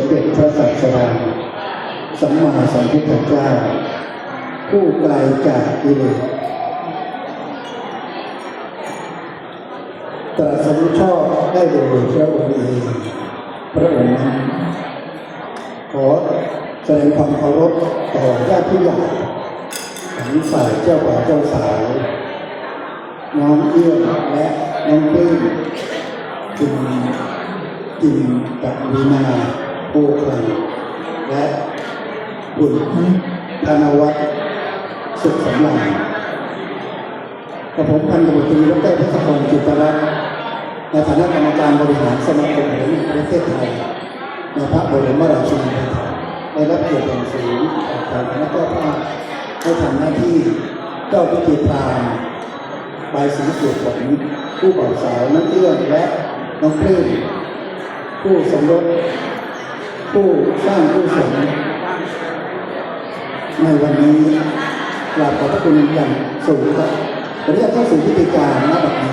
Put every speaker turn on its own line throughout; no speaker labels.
มเด็จพระสัสดาสัมมาสัมพุทธเจ้า ผู้ไกลจากกิเลสตรัสรู้ชอบได้โดยพระองค์เองพระองค์นั้นขอแสดงความเคารพต่อญาติผู้ใหญ่ของฝ่ายเจ้าบ่าวเจ้าสาวน้องเอื้อและน้องปลื้มจึงจินกับวีนา โพคันและบุญธนวัฒน์สุขสำราญกับผมพันตำรวจตรีดรพัฒพรจิตรรัตน์ในฐานะกรรมการบริหารสมาคมแห่งประเทศไทยในพระบรมราชินีนาถได้รับเกียรติอย่างสูงจากทางคณะเจ้าภาพให้ทำหน้าที่เจ้าพิธีพรามใบายสีสุดของผู้บ่าวสาวนักเอื้อนและน้องเพลินผู้สมรส ผู้สร้างผู้สมในวันนี้กราบขอบพระคุณอย่างสูงครับขออนุญาตเข้าสู่พิธีการณบัดนี้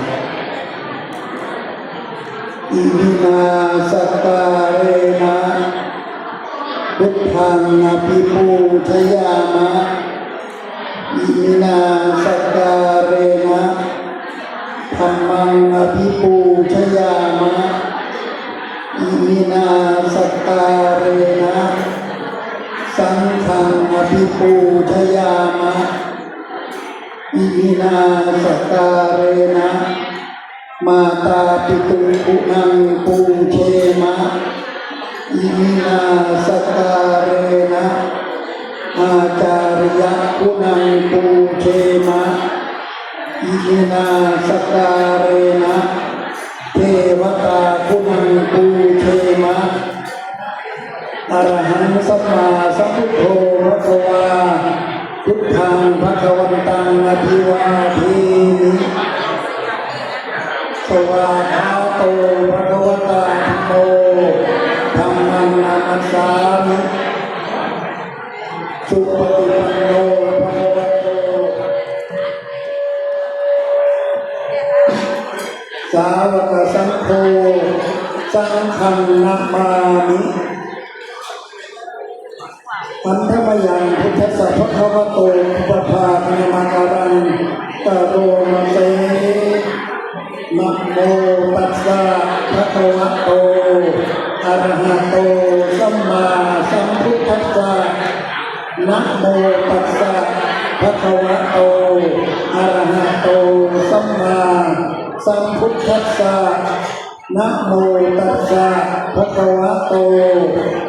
อิมินาสตตาเรนะพุทธังอภิปูชยามะอิมินาสกกาเรนะธรรมังอภิปูชยา สกกาเรนะสังฆังอภิปูชยามะอินาสกกาเรนะมาตาปิตุปุนังปูเชมะอินาสกกาเรนะอาจาริยคุณังปูเชมะอินาสกกาเรนะ สัมมาสัมพุทโธพระกวาพุทธังพระควันตังอภิวาเทมิสวาคาโตพระกวตาธัมโมธรรมังนามัสสามิสุปฏิปันโนภะควโตสาวกสังโฆสังฆนามามิ อันธมยังพุทธสัพพะคะวะโตปะภาคณมาการังตะโรมะเตนะโมตัสสะภะคะวะโตอะระหะโตสัมมาสัมพุทธัสสะนะโมตัสสะภะคะวะโตอะระหะโตสัมมาสัมพุทธัสสะนะโมตัสสะภะคะวะโต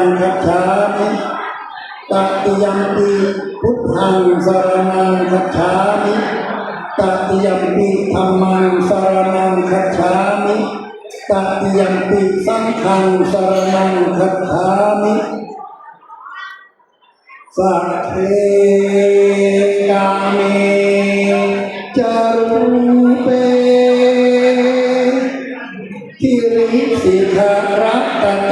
งคัจฉามิ ตติยมปิพุทธังสารณังคัจฉามิตติยมปิธรรมังสารณังคัจฉามิตติยมปิสังฆังสารณังคัจฉามิสัพเพกาเมจารุเปกิริสิกขารัตเต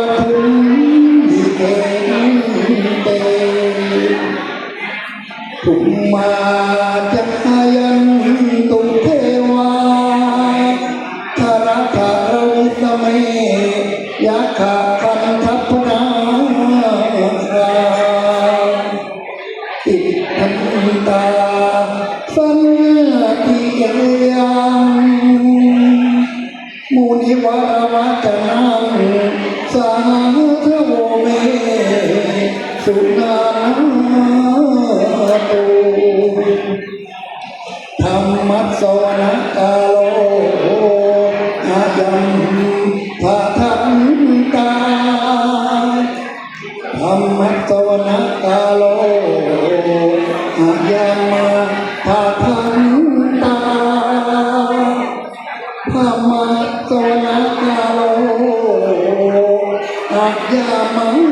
สาธโมเมสุนาตูธรรมะสวนกาโลอาจัมาตาธรรมัสวนกาโลอาญามา ม